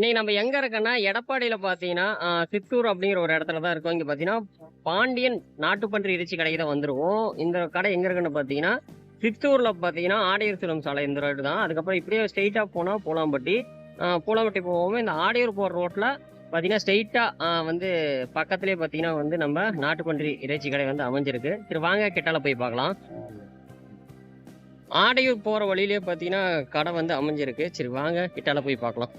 இன்னைக்கு நம்ம எங்க இருக்கோம்னா எடப்பாடியில பாத்தீங்கன்னா சித்தூர் அப்படிங்கிற ஒரு இடத்துல தான் இருக்கோம். இங்க பாத்தீங்கன்னா பாண்டியன் நாட்டுப்பன்றி இறைச்சி கடைக்கு தான் வந்துருவோம். இந்த கடை எங்க இருக்குன்னு பாத்தீங்கன்னா சித்தூர்ல பாத்தீங்கன்னா ஆடையூர் சிலம் சாலை இந்த ரோடு தான். அதுக்கப்புறம் இப்படியே ஸ்ட்ரெயிட்டா போனா பூலாம்பட்டி ஆஹ், பூலாம்பட்டி போவோம். இந்த ஆடையூர் போற ரோட்ல பாத்தீங்கன்னா ஸ்ட்ரெயிட்டா வந்து பக்கத்துலயே பாத்தீங்கன்னா வந்து நம்ம நாட்டுப்பன்றி இறைச்சி கடை வந்து அமைஞ்சிருக்கு. சரி வாங்க கிட்டால போய் பார்க்கலாம் ஆடையூர் போற வழியிலேயே பாத்தீங்கன்னா கடை வந்து அமைஞ்சிருக்கு. சரி வாங்க கிட்டால போய் பார்க்கலாம்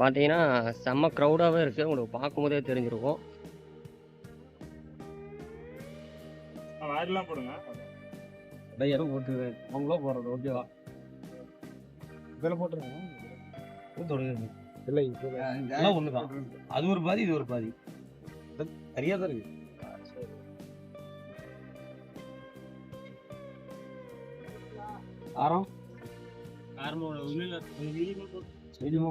பார்த்தீங்கன்னா செம்ம க்ரௌடாகவே இருக்குது உங்களுக்கு பார்க்கும்போதே தெரிஞ்சிருக்கும். போடுங்க. யாரும் போட்டு அவங்களா போறது ஓகேவா இதில் போட்டுருங்க. இல்லை எல்லாம் ஒண்ணுதான். அது ஒரு பாதி இது ஒரு பாதி. சரியா தான் இருக்கு. ஆரம்? மீடியமா?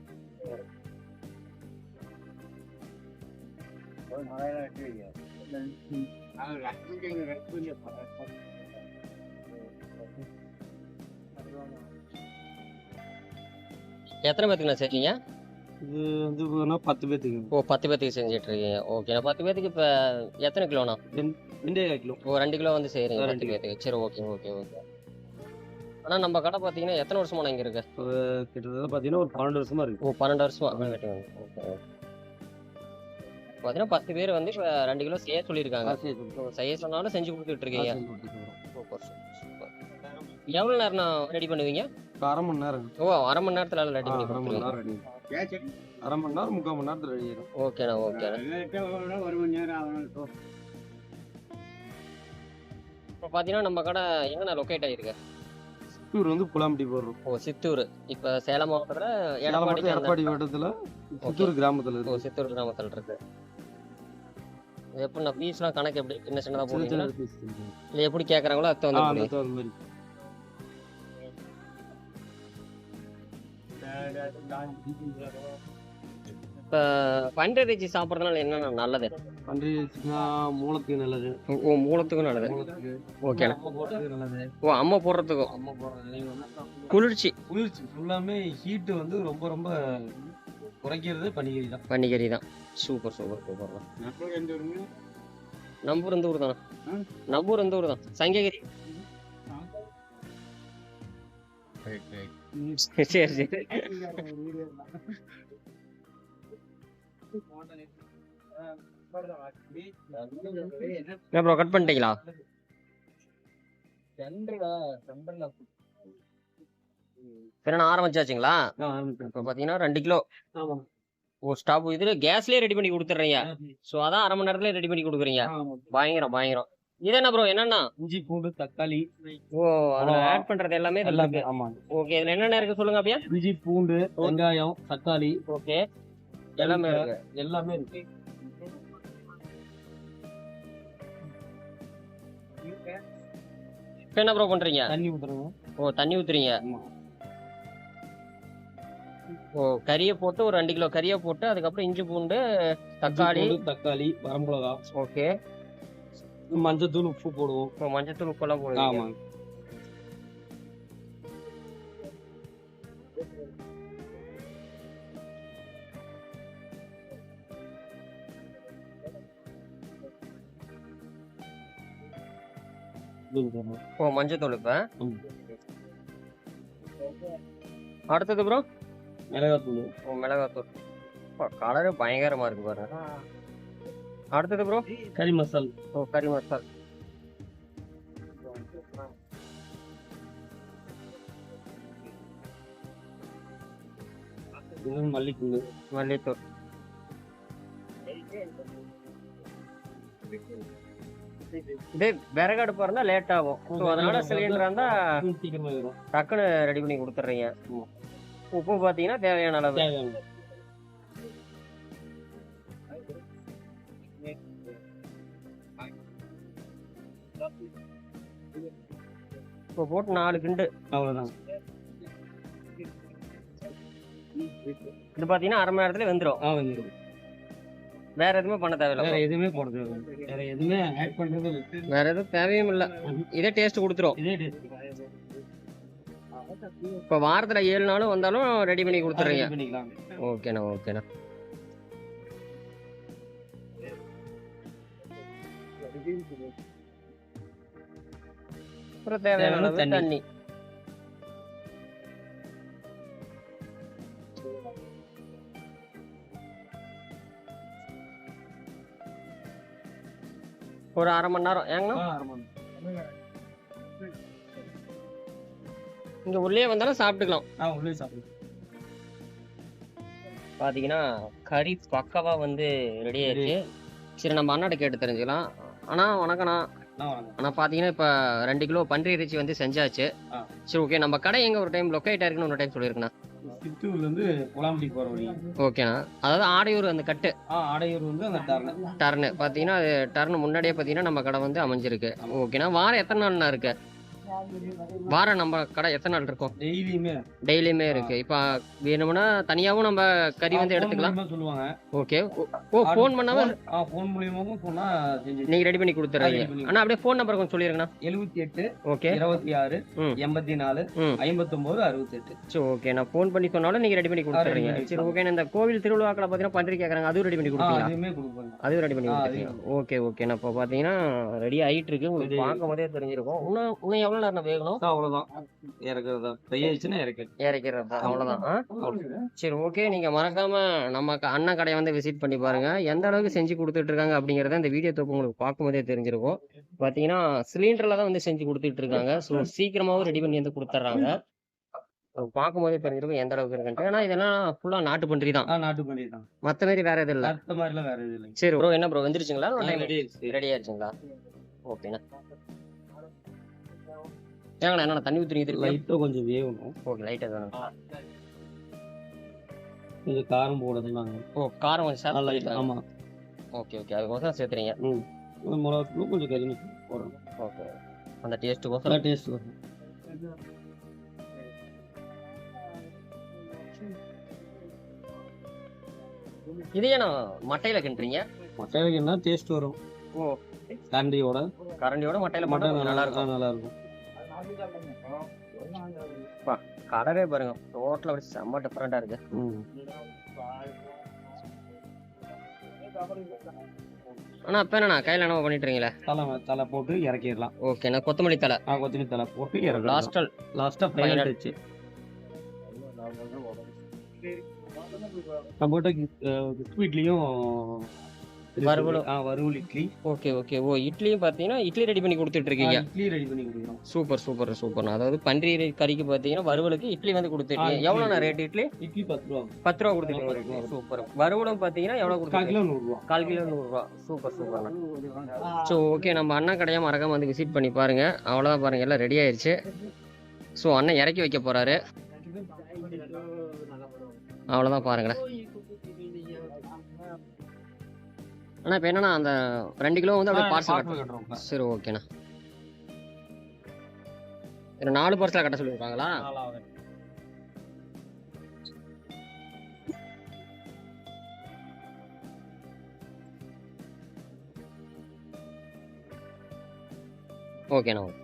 எத்தனை பேத்துக்குண்ணா செஞ்சீங்க? இது வந்து பத்து பேத்துக்கு ஓ பத்து பேத்துக்கு செஞ்சுட்டு இருக்கீங்க ஓகேண்ணா பத்து பேத்துக்கு இப்போ எத்தனை கிலோண்ணா? ரெண்டே கிலோ ஓ ரெண்டு கிலோ வந்து செய்கிறீங்க ரெண்டு பேத்துக்கு. சரி ஓகே ஓகே ஓகே. ஆனால் நம்ம கடை பார்த்தீங்கன்னா எத்தனை வருஷமா இங்கே இருக்கு கிட்டத்தட்ட பார்த்தீங்கன்னா ஒரு பன்னெண்டு வருஷமா இருக்கு. ஓ பன்னெண்டு வருஷமா? Okay okay. பார்த்தீங்கன்னா பத்து பேர் வந்து இப்போ ரெண்டு கிலோ செய்ய சொல்லியிருக்காங்க. செய்ய சொன்னாலும் செஞ்சு கொடுத்துட்டு இருக்கீங்க. சூப்பர் சூப்பர் எவ்வளோ நேரம் ரெடி பண்ணுவீங்க? அரை மணி நேரம் ஓ அரை மணி நேரத்தில் ரெடி பண்ணி அரை மணி கொடுத்துருவீங்க. அரை மணி நேரம் முக்கால் மணி நேரத்துல ரெடி ஆயிடும் ஓகேண்ணா ஓகேண்ணா ஒரு மணி நேரம் ஆகணும் இப்போ பார்த்தீங்கன்னா நம்ம கடை எங்கண்ணா லொக்கேட் ஆகிருக்கு சித்தூர் வந்து புலாம்பட்டி போடுறோம். ஓ சித்தூர். இப்போ சேலம் மாவட்டத்தில் எடப்பாடி எடப்பாடி வட்டத்துல சித்தூர் கிராமத்துல ஓ இருக்கு சித்தூர் கிராமத்தில் இருக்கு. இது எப்படிண்ணா ஃபீஸ்லாம் கணக்கு எப்படி சின்ன சின்னதாக சின்ன போடுவீங்களா? சின்ன piece இருக்கு. இல்லை எப்படி கேட்குறாங்களோ அது ஆ, தகுந்த அந்த மாதிரி. தகுந்த மாதிரி. இப்போ பண்டரிச்சி சாப்பிட்றதுனால என்னென்ன நல்லது? பன்றி வச்சுன்னா மூலத்துக்கு நல்லது. ஓ மூலத்துக்கும் நல்லது. போடுறதுக்கு நல்லது. ஓ அம்மா போடுறதுக்கும். அம்மா போடுறது குளிர்ச்சி. குளிர்ச்சி. ஃபுல்லாமே ஹீட்டு வந்து ரொம்ப ரொம்ப குறைக்கிறது பனிகரி தான். பன்னிக்கறி தான். Super super super. தான் எந்த நம்பூர் இந்த ஊர் தான். நம்பூர் இந்த ஊர் தான்? சங்ககிரி. சரி சரி. என்ன ப்ரோ கட் பண்ணிட்டீங்களா? என்ன ஆரம்பிச்சாச்சுங்களா? இப்போ பார்த்தீங்கன்னா ரெண்டு கிலோ. ஓ ஸ்டாப் இதுல கேஸ்லயே ரெடி பண்ணி கொடுத்துட்றீங்க. ஸோ அதான் அரை மணி நேரத்துல ரெடி பண்ணி கொடுக்குறீங்க. பயங்கரம் பயங்கரம். இது என்ன ப்ரோ என்னன்னா? இஞ்சி பூண்டு தக்காளி. ஓ அதில். ஆட் பண்றது எல்லாமே எல்லாமே ஆமா. ஓகே இதுல என்னென்ன இருக்கு சொல்லுங்க அப்படியே. இஞ்சி பூண்டு வெங்காயம் தக்காளி. ஓகே எல்லாமே இருக்கு. எல்லாமே இருக்கு. இப்போ என்ன ப்ரோ பண்றீங்க? தண்ணி ஊத்துறோம். ஓ தண்ணி ஊத்துறீங்க? ஆமா. ஓ கறியை போட்டு ஒரு ரெண்டு கிலோ கறியை போட்டு அதுக்கப்புறம் இஞ்சி பூண்டு தக்காளி. தக்காளி வரமிளகா. ஓகே. மஞ்சத்தூள் உப்பு போடுவோம். மஞ்சத்தூள் உப்பெல்லாம் போடுவீங்க. ஆமா ஓ மஞ்சத்தூள் இப்போ. அடுத்தது ப்ரோ மிளகாத்தூள் ஓ மிளகாத்தூள் கலரு பயங்கரமா இருக்கு பாருங்க அடுத்தது ப்ரோ கறி மசால். ஓ கறி மசால். மல்லித்தூள். மல்லித்தூள். இதே விறகு அடுப்பா இருந்தா லேட் ஆகும். ஸோ அதனால சிலிண்டர் இருந்தா சீக்கிரமா வரும் டக்குன்னு ரெடி பண்ணி கொடுத்துட்றீங்க. உப்பு பார்த்தீங்கன்னா தேவையான அளவு. இப்போ போட்டு நாலு கிண்டு. அவ்வளவுதான். இது பார்த்தீங்கன்னா அரை மணி நேரத்துல வெந்துடும் ஆ வந்துடும் வேற எதுவுமே பண்ண தேவையில்ல. வேற எதுவுமே போட தேவை வேற எதுவுமே ஆட் பண்றது. வேற எதுவும் தேவையும் இல்லை. இதே டேஸ்ட் கொடுத்துரும். இதே டேஸ்ட் இப்போ வாரத்துல ஏழு நாளும் வந்தாலும் ரெடி பண்ணி கொடுத்துறீங்க ஓகேண்ணா ஓகேண்ணா அப்புறம் தேவையான தண்ணி. ஒரு அரை மணி நேரம். ஏங்கண்ணா? இங்க உள்ளே வந்தாலும் சாப்பிட்டுக்கலாம். ஆ உள்ளே சாப்பிடுங்க பாத்தீங்கன்னா கறி பக்காவா வந்து ரெடி ஆயிடுச்சு. சரி நம்ம அண்ணாட்ட கேட்டு தெரிஞ்சுக்கலாம். அண்ணா வணக்கண்ணா ஆ வாங்க ஆனா பாத்தீங்கன்னா இப்ப ரெண்டு கிலோ பன்றி இறைச்சி வந்து செஞ்சாச்சு. சரி ஓகே நம்ம கடை எங்க ஒரு டைம் லொக்கேட் ஆயிருக்குன்னு ஒரு டைம் சொல்லியிருக்கேண்ணா சித்தூர்ல இருந்து குளாம்படி போற வழி. ஓகேண்ணா. அதாவது ஆடையூர் அந்த கட்டு. ஆ ஆடையூர் வந்து அந்த டர்னு டர்னு பாத்தீங்கன்னா அது டர்னு முன்னாடியே பாத்தீங்கன்னா நம்ம கடை வந்து அமைஞ்சிருக்கு. ஓகேண்ணா. வாரம் எத்தனை நாள்ண்ணா இருக்கு? வாரம் நம்ம கடை எத்தனை நாள் இருக்கும்? டெய்லியுமே. டெய்லியுமே இருக்கு. இப்ப வேணும்னா தனியாவும் நம்ம கறி வந்து எடுத்துக்கலாம். சொல்லுவாங்க. ஓகே. ஓ ஃபோன் பண்ணாம ஃபோன் மூலியமாவும் சொன்னா நீங்க ரெடி பண்ணி கொடுத்துறீங்க. அண்ணா அப்படியே ஃபோன் நம்பர் கொஞ்சம் சொல்லிருங்கண்ணா. எழுபத்தி எட்டு ஓகே. இருபத்தி ஆறு. எண்பத்தி நாலு. ஐம்பத்தொன்பது அறுபத்தி எட்டு சரி ஓகே நான் ஃபோன் பண்ணி சொன்னாலும் நீங்க ரெடி பண்ணி கொடுத்துறீங்க. சரி ஓகே இந்த கோவில் திருவிழாக்களை பார்த்தீங்கன்னா பத்திரிக்கை கேட்கறாங்க அதுவும் ரெடி பண்ணி கொடுப்பீங்களா? அதுவுமே கொடுப்பாங்க. அதுவும் ரெடி பண்ணி கொடுத்துருக்கீங்க. ஓகே ஓகே நான் இப்போ பார்த்தீங்கன்னா ரெடி ஆயிட்டு இருக்கு. உங்களுக்கு. பார்க்கும் போதே தெரிஞ்சிருக்கும். இன்னும் இன்னும் எவ்வளோ நேரம் வேகணும்? அவ்வளவுதான். இறக்குறதா? இறக்கிறது தான் அவ்வளோதான் ஆ? சரி ஓகே நீங்க மறக்காம நம்ம அண்ணன் கடையை வந்து விசிட் பண்ணி பாருங்க. எந்த அளவுக்கு செஞ்சு கொடுத்துட்டு இருக்காங்க அப்படிங்கறத இந்த வீடியோ தொப்பு உங்களுக்கு பார்க்கும்போதே தெரிஞ்சிருக்கும். பார்த்தீங்கன்னா சிலிண்டர்ல தான் வந்து செஞ்சு கொடுத்துட்டு இருக்காங்க. ஸோ சீக்கிரமாவும் ரெடி பண்ணி வந்து கொடுத்துட்றாங்க. பார்க்கும்போதே தெரிஞ்சிருக்கும் எந்த அளவுக்கு இருக்குன்ட்டு. ஏன்னா இதெல்லாம் ஃபுல்லா நாட்டு பன்றி தான். நாட்டு பண்ணி தான். மத்த மாதிரி வேற எதுவும் இல்ல. அடுத்த மாதிரிலாம் வேற எதுவும் இல்லைங்க. சரி ப்ரோ என்ன ப்ரோ வந்துருச்சுங்களா? ரெடி ஆயிடுச்சுங்களா? ஓகேண்ணா ஏங்கண்ணா என்ன தண்ணி ஊற்றி லைட்டா கொஞ்சம் வேகணும். ஓகே லைட்டாக வேணும் கொஞ்சம் காரம் போடுறதுனாங்க ஓ காரம் கொஞ்சம் சேர்த்து light, பண்ணிக்கலாம். ஆமா. ஓகே ஓகே அதுக்கோசரம் சேர்த்துறீங்க. ம் மிளகாத்தூள் கொஞ்சம் கறி போடுறோம் ஓகே அந்த டேஸ்ட்டுக்கோசரம் டேஸ்ட் வரும். இதையே நான் மட்டையில கிண்டுறீங்க? மட்டையில என்ன டேஸ்ட் வரும். ஓ. கரண்டியோட. கரண்டியோட மட்டையில நல்லா நல்லா இருக்கும். நல்லா இருக்கும். கடவே பாருங்க. ரோட்ல வச்சு செம்ம டிஃப்ரெண்டா இருக்கு. ஆனா அப்ப என்ன கையில என்ன பண்ணிட்டு இருக்கீங்களே தலை தலை போட்டு இறக்கிடலாம். ஓகே நான் கொத்தமல்லி தலை. ஆ கொத்தமல்லி தலை போட்டு இறக்கலாம் லாஸ்டல் லாஸ்டா ஃபைனல். டச் நம்மகிட்ட இட்லியும் வறுவலும். ஆ வறுவல் இட்லி. Okay okay. ஓ இட்லியும் பாத்தீங்கன்னா இட்லி ரெடி பண்ணி கொடுத்துட்டு இருக்கீங்க ஆ, இட்லி ரெடி பண்ணி கொடுக்குறோம். Super super super. அதாவது பன்றி கறிக்கு பாத்தீங்கன்னா வறுவலுக்கு இட்லி வந்து கொடுத்துருக்கீங்க. எவ்வளோண்ணா ரேட் இட்லி? இட்லி பத்து ரூபா. பத்து ரூபா கொடுத்துருக்கீங்க சூப்பர். வறுவலும் பாத்தீங்கன்னா எவ்வளவு கால் கொடுத்துருக்கீங்க? கிலோ கால் நூறுரூவா. சூப்பர் சூப்பர்ண்ணா. So okay. நம்ம அண்ணா கடையை மறக்காம வந்து விசிட் பண்ணி பாருங்க. அவ்வளோதான் பாருங்க. எல்லாம் ரெடி ஆயிருச்சு. ஸோ அண்ணன் இறக்கி வைக்க போறாரு. அவ்வளோதான் பாருங்களேன். அண்ணா இப்போ என்னன்னா அந்த ரெண்டு கிலோ வந்து அப்படியே பார்சல் கட்டுறோம். சரி ஓகேண்ணா இது நாலு பார்சலாக கட்ட சொல்லியிருக்காங்களா ஓகேண்ணா ஓகே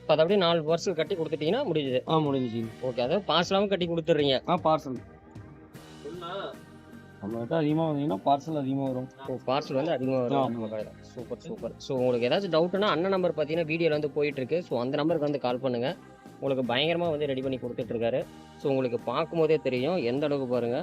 இப்போ அதை அப்படியே நாலு பார்சல் கட்டி கொடுத்துட்டீங்கன்னா முடிஞ்சுது. ஆ முடிஞ்சுச்சு ஓகே அதாவது பார்சலாகவும் கட்டி கொடுத்துட்றீங்க. ஆ பார்சல் நம்மகிட்ட அதிகமாக வந்தீங்கன்னா பார்சல் அதிகமாக வரும். ஸோ பார்சல் வந்து அதிகமாக வரும். நம்ம கடையில். சூப்பர் சூப்பர் ஸோ உங்களுக்கு ஏதாச்சும் டவுட்னா அண்ணன் நம்பர் பார்த்தீங்கன்னா வீடியோவில் வந்து போயிட்டு இருக்கு ஸோ அந்த நம்பருக்கு வந்து கால் பண்ணுங்க. உங்களுக்கு பயங்கரமாக வந்து ரெடி பண்ணி கொடுத்துட்டு இருக்காரு. ஸோ உங்களுக்கு பார்க்கும்போதே தெரியும். எந்த அளவுக்கு பாருங்க.